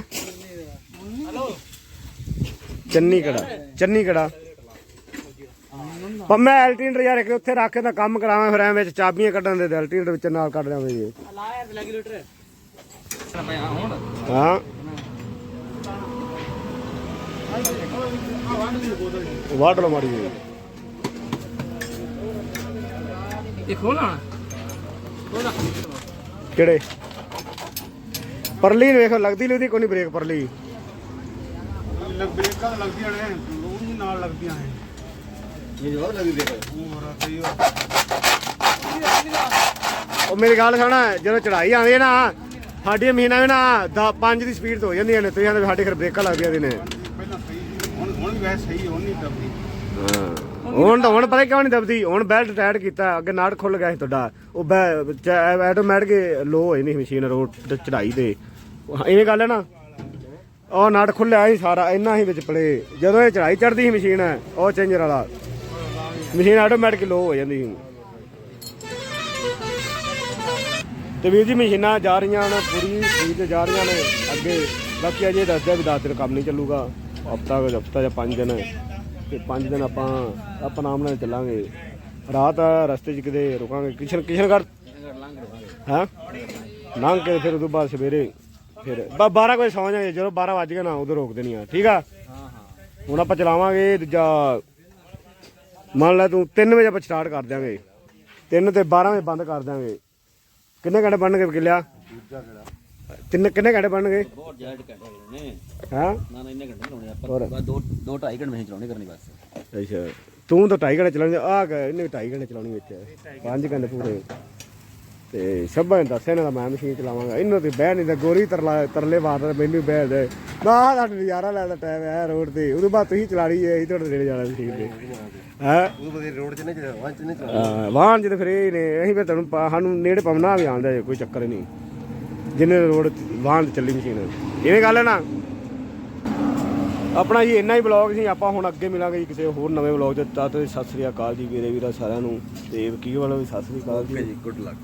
ਚੰਨੀ ਕੜਾ ਚੰਨੀ ਕੜਾ ਪਰ ਮੈਂ ਐਲਟੀਨਰ ਯਾਰ ਇੱਕ ਉੱਥੇ ਰੱਖ ਕੇ ਤਾਂ ਕੰਮ ਕਰਾਵਾਂ ਫਿਰ ਐਵੇਂ ਵਿੱਚ ਚਾਬੀਆਂ ਕੱਢਣ ਦੇ ਐਲਟੀਨਰ ਵਿੱਚ ਨਾਲ ਕੱਢ ਲਿਆਵੇਂ ਜੀ। ਹਾਂ। ਮਾੜੀ ਇਹ ਖੋਲਣਾ ਕਿਹੜੇ? ਪਰਲੀ ਨੂੰ ਵੇਖੋ ਲੱਗਦੀ ਲੱਗਦੀ ਕੋਈ ਨਹੀਂ ਬ੍ਰੇਕ ਪਰਲੀ। ਬ੍ਰੇਕਾਂ ਤਾਂ ਲੱਗਦੀਆਂ ਨੇ ਉਹ ਨਾਲ ਲੱਗਦੀਆਂ ਨੇ ਇਹ ਜਵਾਬ ਲੱਗੀ ਦੇ ਹੋਰ ਸਹੀ ਉਹ ਮੇਰੀ ਗੱਲ ਸੁਣ ਜਦੋਂ ਚੜਾਈ ਆਉਂਦੀ ਹੈ ਨਾ ਸਾਡੀਆਂ ਮਹੀਨਾ ਵੀ ਨਾ 5 ਦੀ ਸਪੀਡ ਤੋਂ ਹੋ ਜਾਂਦੀਆਂ ਨੇ ਤੁਸੀਂ ਆਂਦੇ ਸਾਡੇ ਫਿਰ ਬ੍ਰੇਕਾਂ ਲੱਗਦੀਆਂ ਨੇ। ਪਹਿਲਾਂ ਸਹੀ ਸੀ ਹੁਣ ਹੁਣ ਵੀ ਵੈਸੇ ਸਹੀ ਹੁਣ ਨਹੀਂ ਦਬਦੀ। ਹਾਂ। ਹੁਣ ਤਾਂ ਹੁਣ ਪਤਾ ਕਿਉਂ ਨਹੀਂ ਦਬਦੀ? ਹੁਣ ਬੈਲਟ ਟਾਈਟ ਕੀਤਾ ਅੱਗੇ ਨਾੜ ਖੁੱਲ ਗਿਆ ਸੀ ਤੁਹਾਡਾ। ਉਹ ਆਟੋਮੈਟਿਕ ਲੋ ਹੋਈ ਨਹੀਂ ਮਸ਼ੀਨ ਰੋਡ ਚੜਾਈ ਤੇ। ਇਹ ਗੱਲ ਹੈ ਨਾ? ਉਹ ਨਾੜ ਖੁੱਲਿਆ ਸੀ ਸਾਰਾ ਇੰਨਾ ਹੀ ਵਿੱਚ ਪਲੇ ਜਦੋਂ ਇਹ ਚੜਾਈ ਚੜਦੀ ਸੀ ਮਸ਼ੀਨ ਉਹ ਚੇਂਜਰ ਵਾਲਾ। ਮਸ਼ੀਨ ਆਟੋਮੈਟਿਕ ਲੋ ਹੋ ਜਾਂਦੀ ਸੀ। ਤੇ ਵੀਰ ਜੀ ਮਸ਼ੀਨਾਂ ਜਾ ਰਹੀਆਂ ਨੇ ਪੂਰੀ ਸਪੀਡ ਤੇ ਜਾ ਰਹੀਆਂ ਨੇ ਅੱਗੇ। ਬਾਕੀ ਅਜੇ ਦੱਸਦਾ ਵੀ ਦਸ ਦਿਨ ਕੰਮ ਨਹੀਂ ਚੱਲੂਗਾ। ਹਫਤਾ ਹਫਤਾ ਜਾਂ 5 ਦਿਨ। ਤੇ 5 ਦਿਨ ਆਪਾਂ ਆਪਾਂ ਆਰਾਮ ਨਾਲ ਚੱਲਾਂਗੇ। ਰਾਤ ਰਸਤੇ 'ਚ ਕਿਤੇ ਰੁਕਾਂਗੇ। ਕਿਸ਼ਨ ਕਿਸ਼ਨਗੜ੍ਹ? ਹਾਂ? ਲੰਘ ਕੇ ਫਿਰ ਉਦੋਂ ਬਾਅਦ ਸਵੇਰੇ ਫਿਰ ਬਾ 12 ਵਜੇ ਸੌਂ ਜਾਵਾਂਗੇ ਜਦੋਂ 12 ਵੱਜ ਗਏ ਨਾ ਉਦੋਂ ਰੋਕ ਦੇਣੀ ਆ। ਠੀਕ ਆ? ਹੁਣ ਆਪਾਂ ਚਲਾਵਾਂਗੇ ਦੂਜਾ ਮੰਨ ਲੈ ਤੂੰ 3 ਵਜੇ ਆਪਾਂ ਸਟਾਰਟ ਕਰ ਦਿਆਂਗੇ। 3 ਤੇ 12 ਵਜੇ ਬੰਦ ਕਰ ਦਿਆਂਗੇ। ਕਿੰਨੇ ਘੰਟੇ ਬਣਨਗੇ ਕਿਲਿਆ ਤਿੰਨ ਕਿੰਨੇ ਘੰਟੇ ਬਣਨਗੇ? ਬਹੁਤ ਜ਼ਿਆਦਾ ਘੰਟੇ ਨੇ। ਹਾਂ? ਨਾ ਨਾ ਇੰਨੇ ਘੰਟੇ ਨਹੀਂ ਲਾਉਣੇ? ਆਪਾਂ। ਬਸ ਦੋ ਦੋ ਢਾਈ ਘੰਟੇ ਮੈਂ ਚਲਾਉਣੀ ਕਰਨੀ ਬਸ। ਅੱਛਾ। ਤੂੰ ਤਾਂ 2.5 ਘੰਟੇ ਚਲਾਉਣੀ ਆ। ਇਹਨੇ 2.5 ਘੰਟੇ ਚਲਾਉਣੀ ਵਿੱਚ 5 ਘੰਟੇ ਪੂਰੇ। ਤੇ ਸਭਾ ਨੇ ਦੱਸਿਆ ਨਾ ਮੈਂ ਮਸ਼ੀਨ ਚਲਾਵਾਂਗਾ। ਇਹਨੂੰ ਤੇ ਬਹਿ ਨਹੀਂ ਦਾ ਗੋਰੀ ਤਰਲਾ ਤਰਲੇ ਮਾਰਦਾ ਮੈਨੂੰ ਬਹਿ ਦੇ। ਨਾ ਸਾਡਾ ਨਜ਼ਾਰਾ ਲੈਣ ਦਾ ਟਾਈਮ ਹੈ ਰੋਡ ਤੇ। ਉਦੋਂ ਬਾਅਦ ਤੁਸੀਂ ਚਲਾ ਲਈ ਅਸੀਂ ਤੁਹਾਡੇ ਨੇੜੇ ਜਾਣਾ ਮਸ਼ੀਨ ਤੇ। ਹੈ? ਉਹ ਬਦੇ ਰੋਡ 'ਚ ਨਹੀਂ ਚੜਾਵਾ ਵਾਂ 'ਚ ਨਹੀਂ ਚੜਾਵਾ ਵਾਹਨ ਜਿਹਦੇ ਫਿਰ ਇਹ ਨੇ ਅਸੀਂ ਫਿਰ ਤੁਹਾਨੂੰ ਸਾਨੂੰ ਨੇੜੇ ਪਵਨਾ ਵੀ ਆਉਂਦਾ ਜੇ ਕੋਈ ਚੱਕਰ ਹੀ ਨਹੀਂ। ਜਿੰਨੇ ਰੋਡ ਵਾਹਨ ਤੇ ਚੱਲੀ ਮਸ਼ੀਨ। ਇਵੇਂ ਗੱਲ ਹੈ ਨਾ? ਆਪਣਾ ਜੀ ਇੰਨਾ ਹੀ ਬਲੌਗ ਸੀ ਆਪਾਂ ਹੁਣ ਅੱਗੇ ਮਿਲਾਂਗੇ ਜੀ ਕਿਸੇ ਹੋਰ ਨਵੇਂ ਬਲੌਗ 'ਚ। ਤਦ ਸਤਿ ਸ੍ਰੀ ਅਕਾਲ ਜੀ ਵੀਰੇ ਵੀਰਾ ਸਾਰਿਆਂ ਨੂੰ। ਤੇ ਵਕੀਲ ਵੱਲੋਂ ਵੀ ਸਤਿ ਸ੍ਰੀ ਅਕਾਲ ਜੀ। Good luck